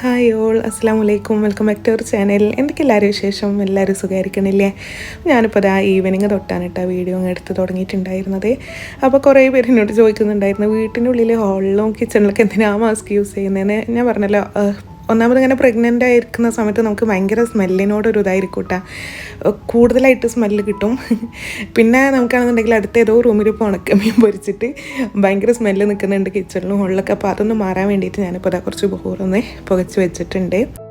Hi all അസ്സാം വലൈക്കും welcome back to our channel എന്തൊക്കെ എല്ലാവരും വിശേഷം? എല്ലാവരും സുഖമായിരിക്കണില്ലേ? ഞാനിപ്പോൾ അതാ ഈവനിങ് തൊട്ടാണ് കേട്ടോ വീഡിയോ അങ്ങ് എടുത്ത് തുടങ്ങിയിട്ടുണ്ടായിരുന്നത്. അപ്പോൾ കുറേ പേര് എന്നോട് ചോദിക്കുന്നുണ്ടായിരുന്നു വീട്ടിന്റെ ഉള്ളിൽ ഹാളിലും കിച്ചണിലൊക്കെ എന്തിനാണ് മാസ്ക് യൂസ് ചെയ്യുന്നതെന്ന് ഞാൻ പറഞ്ഞല്ലോ ഒന്നാമത് ഇങ്ങനെ പ്രഗ്നന്റ് ആയിരിക്കുന്ന സമയത്ത് നമുക്ക് ഭയങ്കര സ്മെല്ലിനോടൊരു ഇതായിരിക്കും കേട്ടോ കൂടുതലായിട്ട് സ്മെല്ല് കിട്ടും. പിന്നെ നമുക്കാണെന്നുണ്ടെങ്കിൽ അടുത്ത ഏതോ റൂമിൽ ഇപ്പോൾ ഉണക്കമീൻ പൊരിച്ചിട്ട് ഭയങ്കര സ്മെല്ല് നിൽക്കുന്നുണ്ട് കിച്ചണിലും ഹോളിലൊക്കെ അപ്പോൾ അതൊന്ന് മാറാൻ വേണ്ടിയിട്ട് ഞാനിപ്പോൾ അതാ കുറച്ച് ബഹൂറൊന്ന് പുകച്ച് വെച്ചിട്ടുണ്ട്.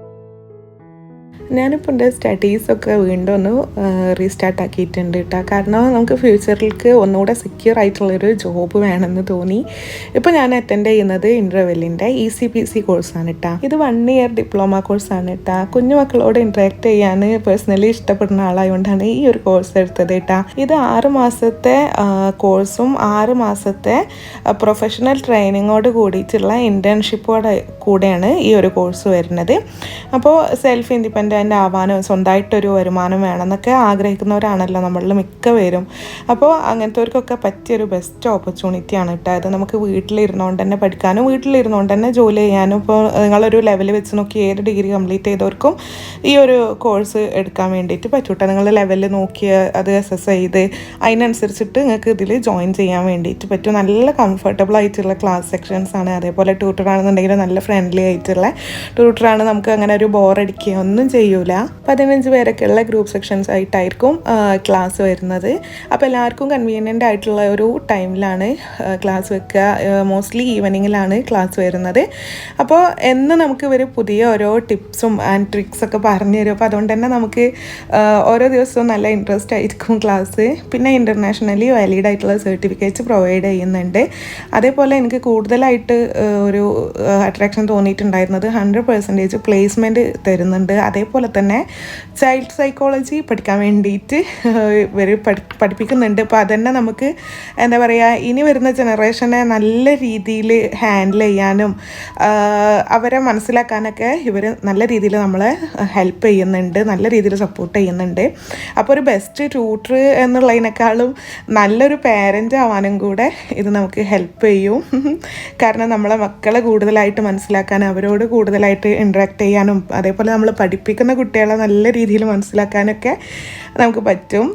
ഞാനിപ്പോൾ എന്റെ സ്റ്റഡീസൊക്കെ വീണ്ടും ഒന്ന് റീസ്റ്റാർട്ട് ആക്കിയിട്ടുണ്ട് കേട്ടോ കാരണം നമുക്ക് ഫ്യൂച്ചറിലേക്ക് ഒന്നുകൂടെ സെക്യൂർ ആയിട്ടുള്ളൊരു ജോബ് വേണമെന്ന് തോന്നി. ഇപ്പോൾ ഞാൻ അറ്റൻഡ് ചെയ്യുന്നത് ഇന്റർവെല്ലിന്റെ ഇ സി പി സി കോഴ്സാണ് കേട്ടോ ഇത് വൺ ഇയർ ഡിപ്ലോമ കോഴ്സാണ് കേട്ടോ കുഞ്ഞു മക്കളോട് ഇൻട്രാക്ട് ചെയ്യാൻ പേഴ്സണലി ഇഷ്ടപ്പെടുന്ന ആളായതുകൊണ്ടാണ് ഈ ഒരു കോഴ്സ് എടുത്തത് കേട്ടോ ഇത് ആറ് മാസത്തെ കോഴ്സും ആറ് മാസത്തെ പ്രൊഫഷണൽ ട്രെയിനിങ്ങോട് കൂടിയിട്ടുള്ള ഇന്റേൺഷിപ്പോടെ കൂടെയാണ് ഈ ഒരു കോഴ്സ് വരുന്നത്. അപ്പോൾ സെൽഫ് ഇൻഡിപെൻഡന്റ് ആവാനും സ്വന്തമായിട്ടൊരു വരുമാനം വേണമെന്നൊക്കെ ആഗ്രഹിക്കുന്നവരാണല്ലോ നമ്മളിൽ മിക്ക പേരും അപ്പോൾ അങ്ങനത്തെവർക്കൊക്കെ പറ്റിയൊരു ബെസ്റ്റ് ഓപ്പർച്യൂണിറ്റി ആണ് കേട്ടോ. അത് നമുക്ക് വീട്ടിലിരുന്നുകൊണ്ട് തന്നെ പഠിക്കാനും വീട്ടിലിരുന്നുകൊണ്ട് തന്നെ ജോലി ചെയ്യാനും ഇപ്പോൾ നിങ്ങളൊരു ലെവൽ വെച്ച് നോക്കി ഏത് ഡിഗ്രി കംപ്ലീറ്റ് ചെയ്തവർക്കും ഈ ഒരു കോഴ്സ് എടുക്കാൻ വേണ്ടിയിട്ട് പറ്റൂട്ടോ. നിങ്ങൾ ലെവൽ നോക്കി അത് അസസ് ചെയ്ത് അതിനനുസരിച്ചിട്ട് നിങ്ങൾക്ക് ഇതിൽ ജോയിൻ ചെയ്യാൻ വേണ്ടിയിട്ട് പറ്റും. നല്ല കംഫർട്ടബിൾ ആയിട്ടുള്ള ക്ലാസ് സെക്ഷൻസ് ആണ്. അതേപോലെ ട്യൂട്ടർ ആണെന്നുണ്ടെങ്കിൽ നല്ല ഫ്രണ്ട്ലി ആയിട്ടുള്ള ട്യൂട്ടറാണ് നമുക്ക് അങ്ങനെ ഒരു ബോർ അടിക്കുക ഒന്നും ചെയ്യൂല. പതിനഞ്ച് പേരൊക്കെയുള്ള ഗ്രൂപ്പ് സെക്ഷൻസ് ആയിട്ടായിരിക്കും ക്ലാസ് വരുന്നത്. അപ്പോൾ എല്ലാവർക്കും കൺവീനിയന്റ് ആയിട്ടുള്ള ഒരു ടൈമിലാണ് ക്ലാസ് വെക്കുക. മോസ്റ്റ്ലി ഈവനിങ്ങിലാണ് ക്ലാസ് വരുന്നത്. അപ്പോൾ എന്ന് നമുക്ക് ഇവർ പുതിയ ഓരോ ടിപ്സും ആൻഡ് ട്രിക്സ് ഒക്കെ പറഞ്ഞു തരും. അപ്പോൾ അതുകൊണ്ട് തന്നെ നമുക്ക് ഓരോ ദിവസവും നല്ല ഇൻട്രസ്റ്റ് ആയിരിക്കും ക്ലാസ് പിന്നെ ഇന്റർനാഷണലി വാലിഡ് ആയിട്ടുള്ള സർട്ടിഫിക്കറ്റ്സ് പ്രൊവൈഡ് ചെയ്യുന്നുണ്ട്. അതേപോലെ എനിക്ക് കൂടുതലായിട്ട് ഒരു അട്രാക്ഷൻ തോന്നിയിട്ടുണ്ടായിരുന്നത് ഹൺഡ്രഡ് പെർസെന്റേജ് പ്ലേസ്മെന്റ് തരുന്നുണ്ട്. അതേപോലെ തന്നെ ചൈൽഡ് സൈക്കോളജി പഠിക്കാൻ വേണ്ടിയിട്ട് ഇവർ പഠി പഠിപ്പിക്കുന്നുണ്ട്. അപ്പോൾ അതന്നെ നമുക്ക് എന്താ പറയുക ഇനി വരുന്ന ജനറേഷനെ നല്ല രീതിയിൽ ഹാൻഡിൽ ചെയ്യാനും അവരെ മനസ്സിലാക്കാനൊക്കെ ഇവർ നല്ല രീതിയിൽ നമ്മളെ ഹെൽപ്പ് ചെയ്യുന്നുണ്ട് നല്ല രീതിയിൽ സപ്പോർട്ട് ചെയ്യുന്നുണ്ട്. അപ്പോൾ ഒരു ബെസ്റ്റ് ട്യൂട്ടർ എന്നുള്ളതിനേക്കാളും നല്ലൊരു പേരന്റ് ആവാനും കൂടെ ഇത് നമുക്ക് ഹെൽപ്പ് ചെയ്യും. കാരണം നമ്മളെ മക്കളെ കൂടുതലായിട്ട് മനസ്സിലാക്കാൻ അവരോട് കൂടുതലായിട്ട് ഇൻട്രാക്ട് ചെയ്യാനും അതേപോലെ നമ്മൾ പഠിപ്പിക്കുന്ന കുട്ടികളെ നല്ല രീതിയിൽ മനസ്സിലാക്കാനൊക്കെ നമുക്ക് പറ്റും.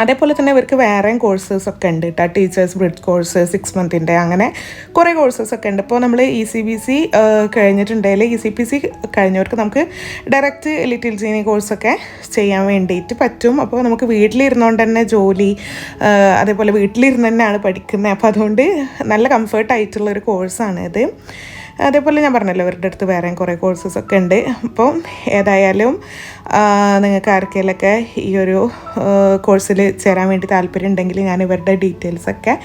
അതേപോലെ തന്നെ ഇവർക്ക് വേറെയും കോഴ്സസ് ഒക്കെ ഉണ്ട് കേട്ടോ ടീച്ചേഴ്സ് ബ്രിഡ് കോഴ്സ് സിക്സ് മന്തിന്റെ അങ്ങനെ കുറേ കോഴ്സസ് ഒക്കെ ഉണ്ട്. ഇപ്പോൾ നമ്മൾ ഇ സി ബി സി കഴിഞ്ഞിട്ടുണ്ടെങ്കിൽ ഇ സി പി സി കഴിഞ്ഞവർക്ക് നമുക്ക് ഡയറക്റ്റ് ലിറ്റിൽ ജീനി കോഴ്സൊക്കെ ചെയ്യാൻ വേണ്ടിയിട്ട് പറ്റും. അപ്പോൾ നമുക്ക് വീട്ടിലിരുന്നുകൊണ്ട് തന്നെ ജോലി അതേപോലെ വീട്ടിലിരുന്ന് തന്നെയാണ് പഠിക്കുന്നത് അപ്പോൾ അതുകൊണ്ട് നല്ല കംഫേർട്ടായിട്ടുള്ളൊരു കോഴ്സാണ് ഇത് അതേപോലെ ഞാൻ പറഞ്ഞല്ലോ ഇവരുടെ അടുത്ത് വേറെയും കുറേ കോഴ്സസ് ഒക്കെ ഉണ്ട്. അപ്പോൾ ഏതായാലും നിങ്ങൾക്ക് ആർക്കെങ്കിലൊക്കെ ഈ ഒരു കോഴ്സിൽ ചേരാൻ വേണ്ടി താല്പര്യം ഉണ്ടെങ്കിൽ ഞാൻ ഇവരുടെ ഡീറ്റെയിൽസൊക്കെ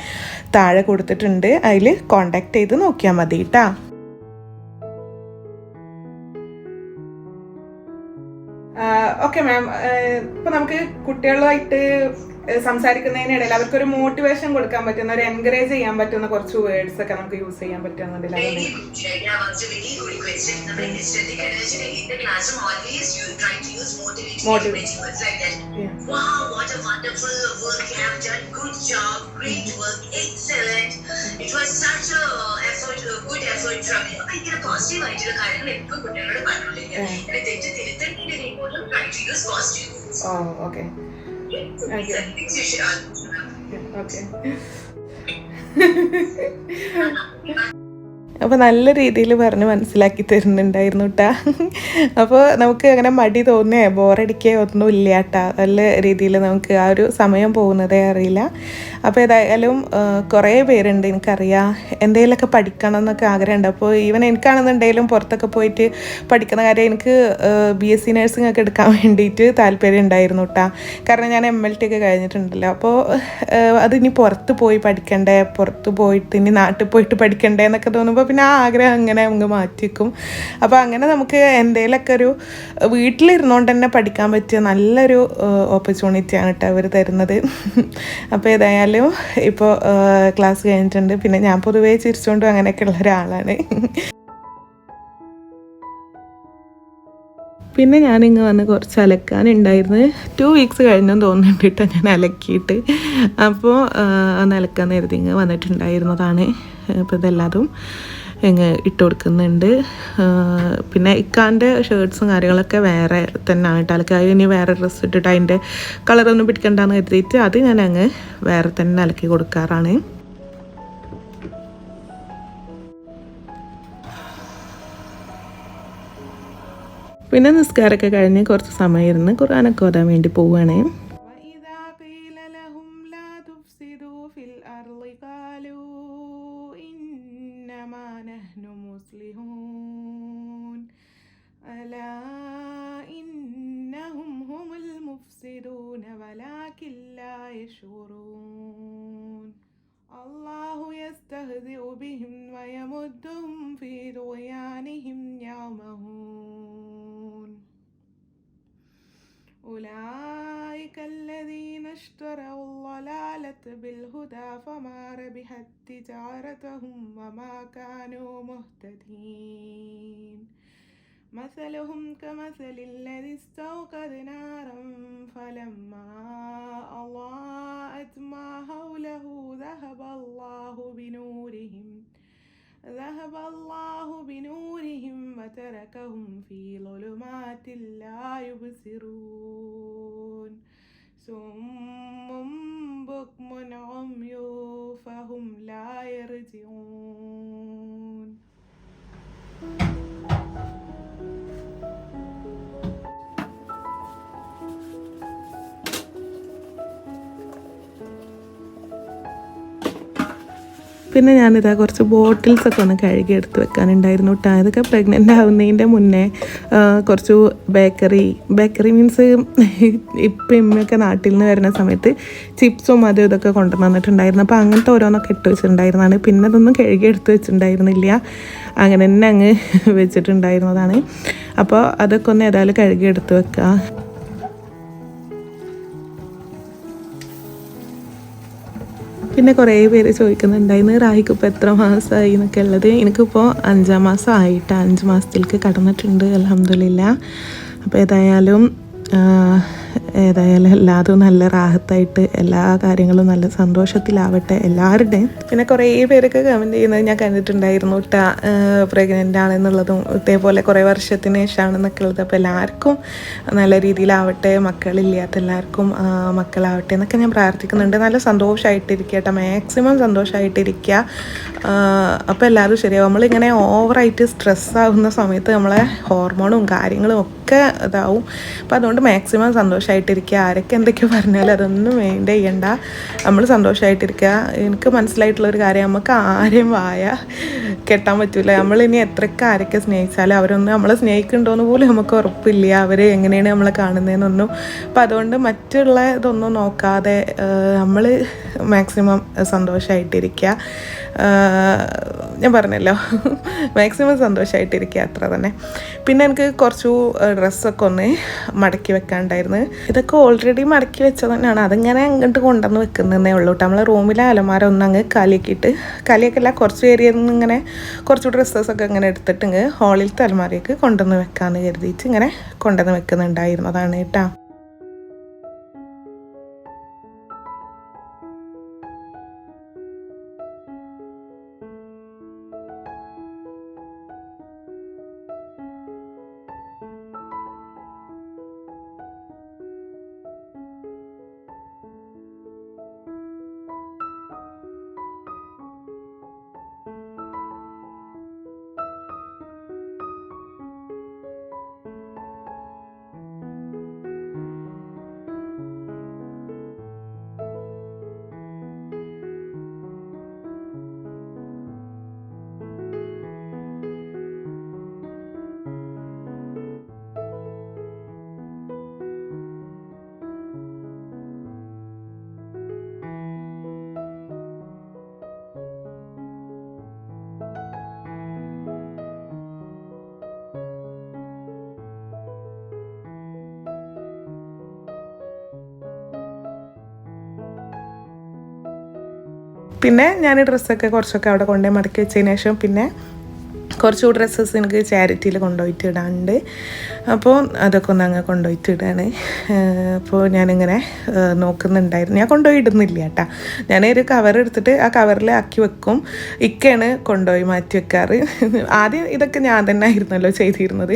താഴെ കൊടുത്തിട്ടുണ്ട്. അതിൽ കോണ്ടാക്ട് ചെയ്ത് നോക്കിയാൽ മതി കേട്ടോ ഓക്കെ മാം ഇപ്പൊ നമുക്ക് കുട്ടികളുമായിട്ട് ഏഹ്, അവർക്ക് ഒരു മോട്ടിവേഷൻ കൊടുക്കാൻ പറ്റുന്ന ഒരു എൻകറേജ് ചെയ്യാൻ പറ്റുന്ന കുറച്ച് വേർഡ്സ് ഒക്കെ നമുക്ക് യൂസ് ചെയ്യാൻ you ഭയങ്കര പോസിറ്റീവ് ആയിട്ടുള്ള കാര്യങ്ങൾ എപ്പോഴും കുട്ടികളോട് പറഞ്ഞോണ്ടിരിക്കുക തെറ്റ് തിരുത്തേണ്ടതിനെ പോലും try to use positive oh okay Okay. Okay. അപ്പോൾ നല്ല രീതിയിൽ പറഞ്ഞ് മനസ്സിലാക്കി തരുന്നുണ്ടായിരുന്നു കേട്ടാ അപ്പോൾ നമുക്ക് അങ്ങനെ മടി തോന്നിയേ ബോറടിക്കേ ഒന്നും ഇല്ല കേട്ടാ നല്ല രീതിയിൽ നമുക്ക് ആ ഒരു സമയം പോകുന്നതേ അറിയില്ല. അപ്പോൾ ഏതായാലും കുറേ പേരുണ്ട് എനിക്കറിയാം. എന്തെങ്കിലുമൊക്കെ പഠിക്കണം എന്നൊക്കെ ആഗ്രഹമുണ്ട് അപ്പോൾ ഈവൻ എനിക്കാണെന്നുണ്ടെങ്കിലും പുറത്തൊക്കെ പോയിട്ട് പഠിക്കുന്ന കാര്യം എനിക്ക് ബി എസ് സി നഴ്സിംഗ് ഒക്കെ എടുക്കാൻ വേണ്ടിയിട്ട് താല്പര്യം ഉണ്ടായിരുന്നു കേട്ടാ കാരണം ഞാൻ എം എൽ ടി ഒക്കെ കഴിഞ്ഞിട്ടുണ്ടല്ലോ. അപ്പോൾ അതിനി പുറത്ത് പോയി പഠിക്കണ്ടേ? പുറത്ത് പോയിട്ട് ഇനി നാട്ടിൽ പോയിട്ട് പഠിക്കണ്ടേ എന്നൊക്കെ തോന്നുമ്പോൾ പിന്നെ ആ ആഗ്രഹം അങ്ങനെ അങ്ങ് മാറ്റിക്കും. അപ്പോൾ അങ്ങനെ നമുക്ക് എന്തെങ്കിലുമൊക്കെ ഒരു വീട്ടിലിരുന്നുകൊണ്ട് തന്നെ പഠിക്കാൻ പറ്റിയ നല്ലൊരു ഓപ്പർച്യൂണിറ്റിയാണ് കേട്ടോ അവർ തരുന്നത്. അപ്പോൾ ഏതായാലും ഇപ്പോൾ ക്ലാസ് കഴിഞ്ഞിട്ടുണ്ട്. പിന്നെ ഞാൻ പൊതുവേ ചിരിച്ചുകൊണ്ടും അങ്ങനെയൊക്കെയുള്ള ഒരാളാണ്. പിന്നെ ഞാൻ ഞാനിങ്ങ് വന്ന് കുറച്ച് അലക്കാനുണ്ടായിരുന്നു. ടു വീക്സ് കഴിഞ്ഞെന്ന് തോന്നുന്നുണ്ട് കേട്ടോ ഞാൻ അലക്കിയിട്ട്. അപ്പോൾ ഒന്ന് അലക്കാൻ നേരത്തെ ഇങ്ങ് വന്നിട്ടുണ്ടായിരുന്നതാണ്. അപ്പോൾ ഇതെല്ലാതും. ഇങ്ങ് ഇട്ട് കൊടുക്കുന്നുണ്ട്. പിന്നെ ഇക്കാന്റെ ഷർട്ട്സും കാര്യങ്ങളൊക്കെ വേറെ തന്നെയാണ് കേട്ടോ. അലക്കി അതിന് വേറെ ഡ്രസ്സ് ഇട്ടിട്ട് അതിന്റെ കളറൊന്നും പിടിക്കണ്ടെന്ന് കരുതിയിട്ട് അത് ഞാൻ അങ്ങ് വേറെ തന്നെ അലക്കി കൊടുക്കാറാണ്. പിന്നെ നിസ്കാരമൊക്കെ കഴിഞ്ഞ് കുറച്ച് സമയം ഇരുന്ന് ഖുർആാനൊക്കെ ഓതാൻ വേണ്ടി പോവുകയാണ് يشعرون. الله يستهزئ بهم ويمدهم في طغيانهم يعمهون. أولئك الذين اشتروا الضلالة بالهدى فما ربحت تجارتهم وما كانوا مهتدين. مثلهم كمثل الذي استوقد نارا فلما أضاءت ما حوله ذهب الله بنورهم ذهب الله بنورهم وتركهم في ظلمات لا يبصرون. سم بكم عمي فهم لا يرجعون. പിന്നെ ഞാനിതാ കുറച്ച് ബോട്ടിൽസ് ഒക്കെ ഒന്ന് കഴുകി എടുത്ത് വെക്കാനുണ്ടായിരുന്നു കേട്ടോ ഇതൊക്കെ പ്രഗ്നന്റ് ആവുന്നതിന്റെ മുന്നേ കുറച്ച് ബേക്കറി ബേക്കറി മീൻസ് ഇപ്പം ഇമ്മയൊക്കെ നാട്ടിൽ നിന്ന് വരുന്ന സമയത്ത് ചിപ്സും അതും ഇതൊക്കെ കൊണ്ടുവന്ന് വന്നിട്ടുണ്ടായിരുന്നു അപ്പോൾ അങ്ങനത്തെ ഓരോന്നൊക്കെ ഇട്ട് വെച്ചിട്ടുണ്ടായിരുന്നതാണ്. പിന്നെ അതൊന്നും കഴുകി എടുത്ത് വെച്ചിട്ടുണ്ടായിരുന്നില്ല. അങ്ങനെ തന്നെ അങ്ങ് വെച്ചിട്ടുണ്ടായിരുന്നതാണ്. അപ്പോൾ അതൊക്കെ ഒന്ന് ഏതായാലും കഴുകി എടുത്ത് വെക്കുക പിന്നെ കുറേ പേര് ചോദിക്കുന്നുണ്ടായിരുന്നു റാഹിക്ക് ഇപ്പോൾ എത്ര മാസമായി എന്നൊക്കെ ഉള്ളത്. എനിക്കിപ്പോൾ അഞ്ചാം മാസം ആയിട്ട് അഞ്ച് മാസത്തിലേക്ക് കടന്നിട്ടുണ്ട് അലഹമില്ല അപ്പോൾ ഏതായാലും ഏതായാലും എല്ലാതും നല്ല റാഹത്തായിട്ട് എല്ലാ കാര്യങ്ങളും നല്ല സന്തോഷത്തിലാവട്ടെ എല്ലാവരുടെയും. പിന്നെ കുറേ പേരൊക്കെ കമന്റ് ചെയ്യുന്നത് ഞാൻ കണ്ടിട്ടുണ്ടായിരുന്നു ഇട്ട പ്രഗ്നന്റ് ആണെന്നുള്ളതും ഇതേപോലെ കുറേ വർഷത്തിന് ശേഷമാണെന്നൊക്കെ ഉള്ളത്. അപ്പോൾ എല്ലാവർക്കും നല്ല രീതിയിലാവട്ടെ മക്കളില്ലാത്ത എല്ലാവർക്കും മക്കളാവട്ടെ എന്നൊക്കെ ഞാൻ പ്രാർത്ഥിക്കുന്നുണ്ട്. നല്ല സന്തോഷമായിട്ടിരിക്കുക കേട്ടോ മാക്സിമം സന്തോഷമായിട്ടിരിക്കുക അപ്പോൾ എല്ലാവരും ശരിയാവും. നമ്മളിങ്ങനെ ഓവറായിട്ട് സ്ട്രെസ് ആവുന്ന സമയത്ത് നമ്മളെ ഹോർമോണും കാര്യങ്ങളും ഒക്കെ ഇതാവും. അപ്പോൾ അതുകൊണ്ട് മാക്സിമം സന്തോഷമായിട്ടിരിക്കുക ആരൊക്കെ എന്തൊക്കെയോ പറഞ്ഞാലും അതൊന്നും മൈൻഡ് ചെയ്യണ്ട. നമ്മൾ സന്തോഷമായിട്ടിരിക്കുക എനിക്ക് മനസ്സിലായിട്ടുള്ള ഒരു കാര്യം നമുക്ക് ആരെയും വായ കെട്ടാൻ പറ്റില്ല നമ്മളിനി എത്രയൊക്കെ ആരൊക്കെ സ്നേഹിച്ചാലും അവരൊന്നും നമ്മളെ സ്നേഹിക്കുന്നുണ്ടോയെന്ന് പോലും നമുക്ക് ഉറപ്പില്ല. അവർ എങ്ങനെയാണ് നമ്മളെ കാണുന്നതെന്നൊന്നും അപ്പം അതുകൊണ്ട് മറ്റുള്ള ഇതൊന്നും നോക്കാതെ നമ്മൾ മാക്സിമം സന്തോഷമായിട്ടിരിക്കുക ഞാൻ പറഞ്ഞല്ലോ. മാക്സിമം സന്തോഷമായിട്ടിരിക്കുക അത്ര തന്നെ. പിന്നെ എനിക്ക് കുറച്ചു ഡ്രസ്സൊക്കെ ഒന്ന് മടക്കി വെക്കാണ്ടായിരുന്നു. ഇതൊക്കെ ഓൾറെഡി മടക്കി വെച്ചത് തന്നെയാണ് അതിങ്ങനെ അങ്ങോട്ട് കൊണ്ടുവന്ന് വെക്കുന്നതേ ഉള്ളൂ കേട്ടോ നമ്മൾ റൂമിലെ അലമാര ഒന്ന് അങ്ങ് കാലിയാക്കിയിട്ട് കാലിയാക്കല്ല കുറച്ച് ഏരിയ ഇങ്ങനെ കുറച്ച് ഡ്രസ്സസൊക്കെ ഇങ്ങനെ എടുത്തിട്ട് ഇങ്ങ് ഹോളിലത്തെ അലമാരയ്ക്ക് കൊണ്ടുവന്ന് വെക്കാമെന്ന് കരുതിയിട്ട് ഇങ്ങനെ കൊണ്ടുവന്ന് വെക്കുന്നുണ്ടായിരുന്നതാണ് കേട്ടോ പിന്നെ ഞാൻ ഡ്രസ്സൊക്കെ കുറച്ചൊക്കെ അവിടെ കൊണ്ടുപോയി മടക്കി വെച്ചതിന് ശേഷം പിന്നെ കുറച്ച് ഡ്രസ്സസ് എനിക്ക് ചാരിറ്റിയിൽ കൊണ്ടുപോയിട്ട് ഇടാനുണ്ട്. അപ്പോൾ അതൊക്കെ ഒന്ന് അങ്ങ് കൊണ്ടുപോയിട്ട് ഇടാണ്. അപ്പോൾ ഞാനിങ്ങനെ നോക്കുന്നുണ്ടായിരുന്നു. ഞാൻ കൊണ്ടുപോയി ഇടുന്നില്ല കേട്ടാ. ഞാൻ ഒരു കവർ എടുത്തിട്ട് ആ കവറിൽ ആക്കി വെക്കും. ഇക്കയാണ് കൊണ്ടുപോയി മാറ്റി വെക്കാറ്. ആദ്യം ഇതൊക്കെ ഞാൻ തന്നെ ആയിരുന്നല്ലോ ചെയ്തിരുന്നത്.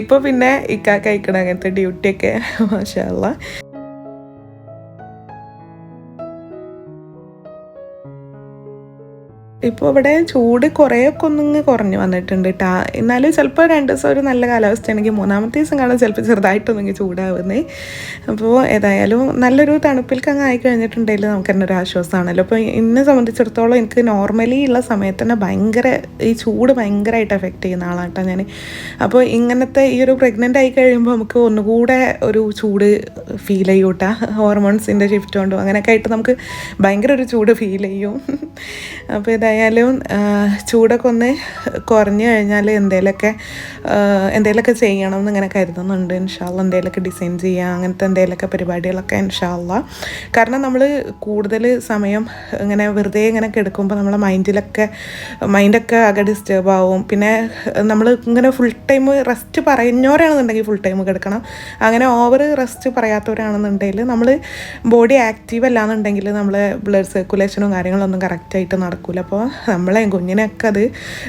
ഇപ്പോൾ പിന്നെ ഇക്ക കഴിക്കണം അങ്ങനത്തെ ഡ്യൂട്ടിയൊക്കെ മാഷാല്ല ഇപ്പോൾ ഇവിടെ ചൂട് കുറേയൊക്കെ ഒന്നിങ്ങ് കുറഞ്ഞു വന്നിട്ടുണ്ട് കേട്ടോ എന്നാലും ചിലപ്പോൾ രണ്ട് ദിവസം ഒരു നല്ല കാലാവസ്ഥയാണെങ്കിൽ മൂന്നാമത്തെ ദിവസം കാണാൻ ചിലപ്പോൾ ചെറുതായിട്ടൊന്നെങ്കിൽ ചൂടാവുന്നേ. അപ്പോൾ ഏതായാലും നല്ലൊരു തണുപ്പിൽക്ക് അങ്ങ് ആയി കഴിഞ്ഞിട്ടുണ്ടെങ്കിൽ നമുക്ക് തന്നെ ഒരു ആശ്വാസമാണല്ലോ. അപ്പോൾ എന്നെ സംബന്ധിച്ചിടത്തോളം എനിക്ക് നോർമലി ഉള്ള സമയത്ത് തന്നെ ഭയങ്കര ഈ ചൂട് ഭയങ്കരമായിട്ട് എഫക്റ്റ് ചെയ്യുന്ന ആളാണ് കേട്ടോ ഞാൻ അപ്പോൾ ഇങ്ങനത്തെ ഈ ഒരു പ്രഗ്നന്റ് ആയി കഴിയുമ്പോൾ നമുക്ക് ഒന്നുകൂടെ ഒരു ചൂട് ഫീൽ ചെയ്യും കേട്ടോ ഹോർമോൺസിന്റെ ഷിഫ്റ്റ് കൊണ്ടും അങ്ങനെയൊക്കെ ആയിട്ട് നമുക്ക് ഭയങ്കര ഒരു ചൂട് ഫീൽ ചെയ്യും. അപ്പോൾ ഏതായാലും ആ, ചൂടൊക്കെ ഒന്ന് കുറഞ്ഞു കഴിഞ്ഞാൽ എന്തേലൊക്കെ എന്തേലൊക്കെ ചെയ്യണം എന്ന് ഇങ്ങനെ കരുതുന്നുണ്ട്. ഇൻഷാല്ല എന്തേലൊക്കെ ഡിസൈൻ ചെയ്യുക അങ്ങനത്തെ എന്തേലൊക്കെ പരിപാടികളൊക്കെ ഇൻഷാല്ല കാരണം നമ്മൾ കൂടുതൽ സമയം ഇങ്ങനെ വെറുതെ ഇങ്ങനെ കിടക്കുമ്പോൾ നമ്മളെ മൈൻഡിലൊക്കെ മൈൻഡൊക്കെ ആകെ ഡിസ്റ്റേബ് ആവും. പിന്നെ നമ്മൾ ഇങ്ങനെ ഫുൾ ടൈം റെസ്റ്റ് പറയുന്നവരാണെന്നുണ്ടെങ്കിൽ ഫുൾ ടൈം കിടക്കണം. അങ്ങനെ ഓവർ റെസ്റ്റ് പറയാത്തവരാണെന്നുണ്ടെങ്കിൽ നമ്മൾ ബോഡി ആക്റ്റീവ് അല്ലാന്നുണ്ടെങ്കിൽ നമ്മൾ ബ്ലഡ് സർക്കുലേഷനും കാര്യങ്ങളൊന്നും കറക്റ്റായിട്ട് നടക്കില്ല അപ്പോൾ നമ്മളെ കുഞ്ഞിനൊക്കെ അത്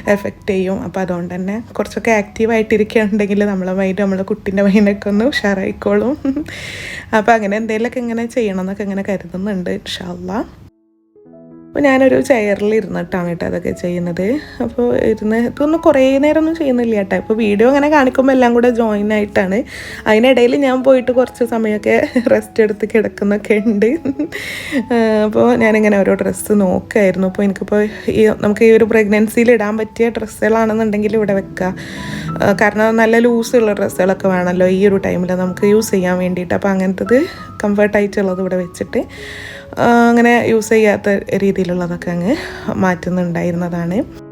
എഫക്റ്റ് ചെയ്യും. അപ്പോൾ അതുകൊണ്ട് തന്നെ കുറച്ചൊക്കെ ആക്റ്റീവായിട്ടിരിക്കുകയാണെങ്കിൽ നമ്മളെ മൈൻഡ് നമ്മളെ കുട്ടീന്റെ മൈൻഡൊക്കെ ഒന്ന് ഉഷാറായിക്കോളും. അപ്പോൾ അങ്ങനെ എന്തെങ്കിലുമൊക്കെ ഇങ്ങനെ ചെയ്യണം എന്നൊക്കെ ഇങ്ങനെ കരുതുന്നുണ്ട് ഇൻഷാല്ല അപ്പോൾ ഞാനൊരു ചെയറിൽ ഇരുന്നിട്ടാണ് കേട്ടോ അതൊക്കെ ചെയ്യുന്നത്. അപ്പോൾ ഇരുന്ന് ഇതൊന്നും കുറേ നേരമൊന്നും ചെയ്യുന്നില്ല കേട്ടോ. ഇപ്പോൾ വീഡിയോ അങ്ങനെ കാണിക്കുമ്പോൾ എല്ലാം കൂടെ ജോയിൻ ആയിട്ടാണ്. അതിനിടയിൽ ഞാൻ പോയിട്ട് കുറച്ച് സമയമൊക്കെ റെസ്റ്റ് എടുത്ത് കിടക്കുന്നൊക്കെ ഉണ്ട്. അപ്പോൾ ഞാനിങ്ങനെ ഓരോ ഡ്രസ്സ് നോക്കായിരുന്നു. അപ്പോൾ എനിക്കിപ്പോൾ ഈ നമുക്ക് ഈ ഒരു പ്രഗ്നൻസിയിൽ ഇടാൻ പറ്റിയ ഡ്രസ്സുകളാണെന്നുണ്ടെങ്കിൽ ഇവിടെ വെക്കുക കാരണം നല്ല ലൂസുള്ള ഡ്രസ്സുകളൊക്കെ വേണമല്ലോ ഈ ഒരു ടൈമിൽ നമുക്ക് യൂസ് ചെയ്യാൻ വേണ്ടിയിട്ട്. അപ്പോൾ അങ്ങനത്തത് കംഫർട്ടായിട്ടുള്ളത് ഇവിടെ വെച്ചിട്ട് അങ്ങനെ യൂസ് ചെയ്യാത്ത രീതിയിലുള്ളതൊക്കെ അങ്ങ് മാറ്റുന്നുണ്ടായിരുന്നതാണ്.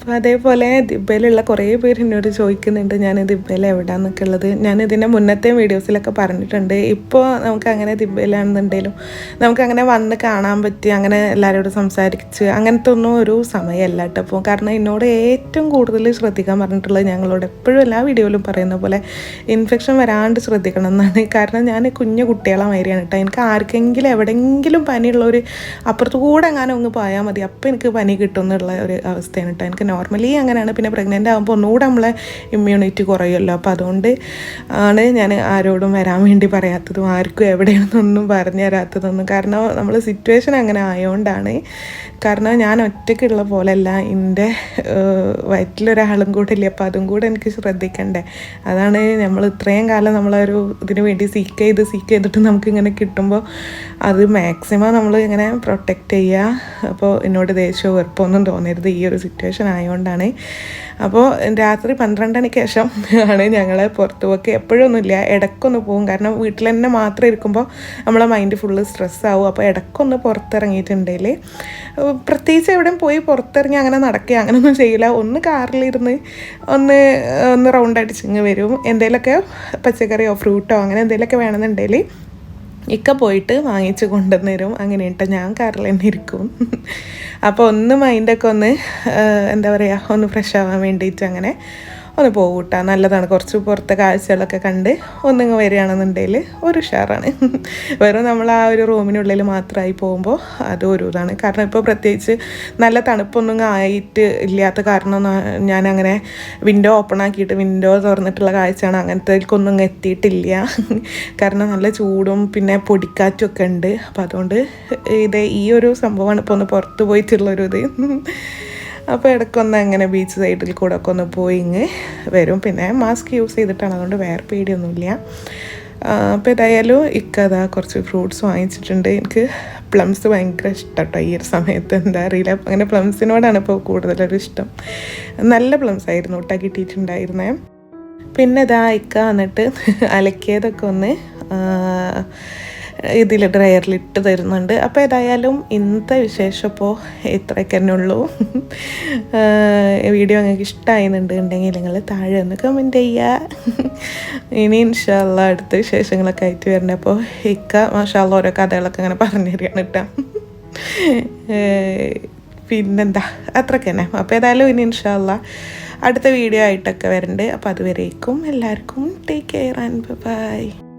അപ്പോൾ അതേപോലെ ദിബയിലുള്ള കുറേ പേര് എന്നോട് ചോദിക്കുന്നുണ്ട് ഞാൻ ദിബയിൽ എവിടെയാണെന്നൊക്കെ ഉള്ളത്? ഞാൻ ഇതിന്റെ മുന്നത്തെ വീഡിയോസിലൊക്കെ പറഞ്ഞിട്ടുണ്ട്. ഇപ്പോൾ നമുക്ക് അങ്ങനെ ദിബയിലാണെന്നുണ്ടെങ്കിലും നമുക്ക് അങ്ങനെ വന്ന് കാണാൻ പറ്റി അങ്ങനെ എല്ലാവരോടും സംസാരിച്ച് അങ്ങനത്തെ ഒന്നും ഒരു സമയമല്ല കേട്ടോ. കാരണം എന്നോട് ഏറ്റവും കൂടുതൽ ശ്രദ്ധിക്കാൻ പറഞ്ഞിട്ടുള്ളത് ഞങ്ങളോട് എപ്പോഴും എല്ലാ വീഡിയോയിലും പറയുന്ന പോലെ ഇൻഫെക്ഷൻ വരാണ്ട് ശ്രദ്ധിക്കണം എന്നാണ്. കാരണം ഞാൻ കുഞ്ഞു കുട്ടികളെ കേട്ടോ. എനിക്ക് ആർക്കെങ്കിലും എവിടെയെങ്കിലും പനിയുള്ളവർ അപ്പുറത്തുകൂടെ കൂടെ എങ്ങാനും ഒന്ന് പോയാൽ മതി. അപ്പോൾ എനിക്ക് പനി കിട്ടും എന്നുള്ള ഒരു അവസ്ഥയാണ് കേട്ടോ. എനിക്ക് നോർമലി അങ്ങനെയാണ്. പിന്നെ പ്രഗ്നന്റ് ആകുമ്പോൾ ഒന്നുകൂടെ നമ്മളെ ഇമ്മ്യൂണിറ്റി കുറയുമല്ലോ. അപ്പോൾ അതുകൊണ്ട് ആണ് ഞാൻ ആരോടും വരാൻ വേണ്ടി പറയാത്തതും ആർക്കും എവിടെയാണെന്നൊന്നും പറഞ്ഞു തരാത്തതൊന്നും. കാരണം നമ്മൾ സിറ്റുവേഷൻ അങ്ങനെ ആയതുകൊണ്ടാണ് കാരണം ഞാൻ ഒറ്റയ്ക്കുള്ള പോലെയല്ല. എന്റെ വയറ്റിലൊരാളും കൂടെ ഇല്ല അപ്പോൾ അതും കൂടെ എനിക്ക് ശ്രദ്ധിക്കണ്ടേ. അതാണ് നമ്മൾ ഇത്രയും കാലം നമ്മളൊരു ഇതിന് വേണ്ടി സീക്ക് ചെയ്ത് സീക്ക് ചെയ്തിട്ട് നമുക്ക് ഇങ്ങനെ കിട്ടുമ്പോൾ അത് മാക്സിമം നമ്മൾ ഇങ്ങനെ പ്രൊട്ടക്റ്റ് ചെയ്യുക അപ്പോൾ എന്നോട് ദേഷ്യമോ വെറുപ്പൊന്നും തോന്നരുത് ഈ ഒരു സിറ്റുവേഷൻ ആയതുകൊണ്ടാണ്. അപ്പോൾ രാത്രി പന്ത്രണ്ടരയ്ക്ക് ശേഷം ആണ് ഞങ്ങൾ പുറത്തു പോക്ക്. എപ്പോഴൊന്നുമില്ല ഇടയ്ക്കൊന്ന് പോകും കാരണം വീട്ടിൽ തന്നെ മാത്രം ഇരിക്കുമ്പോൾ നമ്മളെ മൈൻഡ് ഫുള്ള് സ്ട്രെസ് ആവും. അപ്പോൾ ഇടയ്ക്കൊന്ന് പുറത്തിറങ്ങിയിട്ടുണ്ടെങ്കിൽ പ്രത്യേകിച്ച് എവിടെയും പോയി പുറത്തിറങ്ങി അങ്ങനെ നടക്കുക. അങ്ങനെയൊന്നും ചെയ്യില്ല. ഒന്ന് കാറിലിരുന്ന് ഒന്ന് ഒന്ന് റൗണ്ട് അടിച്ചിങ്ങ് വരും. എന്തെങ്കിലുമൊക്കെ പച്ചക്കറിയോ ഫ്രൂട്ടോ അങ്ങനെ എന്തെങ്കിലുമൊക്കെ വേണമെന്നുണ്ടെങ്കിൽ ഇക്ക പോയിട്ട് വാങ്ങിച്ചു കൊണ്ടുവന്നേരും. അങ്ങനെ കേട്ടോ ഞാൻ കാറിൽ തന്നെ ഇരിക്കും. അപ്പോൾ ഒന്ന് മൈൻഡൊക്കെ ഒന്ന് എന്താ പറയുക ഒന്ന് ഫ്രഷ് ആവാൻ വേണ്ടിയിട്ട് അങ്ങനെ ഒന്ന് പോകൂട്ടാ നല്ലതാണ്. കുറച്ച് പുറത്തെ കാഴ്ചകളൊക്കെ കണ്ട് ഒന്നിങ്ങ് വരികയാണെന്നുണ്ടെങ്കിൽ ഒരു ഉഷാറാണ്. വെറും നമ്മൾ ആ ഒരു റൂമിനുള്ളിൽ മാത്രമായി പോകുമ്പോൾ അത് ഒരു ഇതാണ്. കാരണം ഇപ്പോൾ പ്രത്യേകിച്ച് നല്ല തണുപ്പൊന്നും ആയിട്ട് ഇല്ലാത്ത കാരണം ഞാൻ അങ്ങനെ വിൻഡോ ഓപ്പൺ ആക്കിയിട്ട് വിൻഡോ തുറന്നിട്ടുള്ള കാഴ്ചയാണ്. അങ്ങനത്തേക്കൊന്നും അങ്ങ് എത്തിയിട്ടില്ല. കാരണം നല്ല ചൂടും പിന്നെ പൊടിക്കാറ്റും ഒക്കെ ഉണ്ട്. അപ്പോൾ അതുകൊണ്ട് ഇത് ഈ ഒരു സംഭവമാണ് ഇപ്പോൾ ഒന്ന് പുറത്ത് പോയിട്ടുള്ളൊരു ഇത് അപ്പോൾ ഇടയ്ക്കൊന്ന് അങ്ങനെ ബീച്ച് സൈഡിൽ കൂടെ ഒക്കെ ഒന്ന് പോയി ഇങ്ങ് വരും. പിന്നെ മാസ്ക് യൂസ് ചെയ്തിട്ടാണ്. അതുകൊണ്ട് വേറെ പേടിയൊന്നുമില്ല. അപ്പോൾ ഏതായാലും ഇക്കതാ കുറച്ച് ഫ്രൂട്ട്സ് വാങ്ങിച്ചിട്ടുണ്ട്. എനിക്ക് പ്ലംസ് ഭയങ്കര ഇഷ്ടം കേട്ടോ ഈ ഒരു സമയത്ത്. എന്താ അറിയില്ല. അങ്ങനെ പ്ലംസിനോടാണ് ഇപ്പോൾ കൂടുതലൊരു ഇഷ്ടം. നല്ല പ്ലംസ് ആയിരുന്നു ഒട്ടാ കിട്ടിയിട്ടുണ്ടായിരുന്നേ. പിന്നെ ഇതാ ഇക്ക എന്നിട്ട് അലക്കിയതൊക്കെ ഒന്ന് ഇതിൽ ഡ്രയറിൽ ഇട്ട് തരുന്നുണ്ട്. അപ്പോൾ ഏതായാലും ഇന്നത്തെ വിശേഷം ഇപ്പോൾ ഇത്രയൊക്കെ തന്നെ ഉള്ളൂ. വീഡിയോ നിങ്ങൾക്ക് ഇഷ്ടമായിരുന്നുണ്ടെങ്കിൽ നിങ്ങൾ താഴെ ഒന്ന് കമന്റ് ചെയ്യുക ഇനി ഇൻഷാല്ല അടുത്ത വിശേഷങ്ങളൊക്കെ ആയിട്ട് വരണേ. അപ്പോൾ ഇക്ക മാഷാല്ല ഓരോ കഥകളൊക്കെ അങ്ങനെ പറഞ്ഞു തരികയാണ് കേട്ടോ. പിന്നെന്താ? അത്രയ്ക്ക് തന്നെ. അപ്പോൾ ഏതായാലും ഇനി ഇൻഷാല്ല അടുത്ത വീഡിയോ ആയിട്ടൊക്കെ വരുന്നുണ്ട് അപ്പോൾ അതുവരേക്കും എല്ലാവർക്കും ടേക്ക് കെയർ ആൻഡ് ബൈ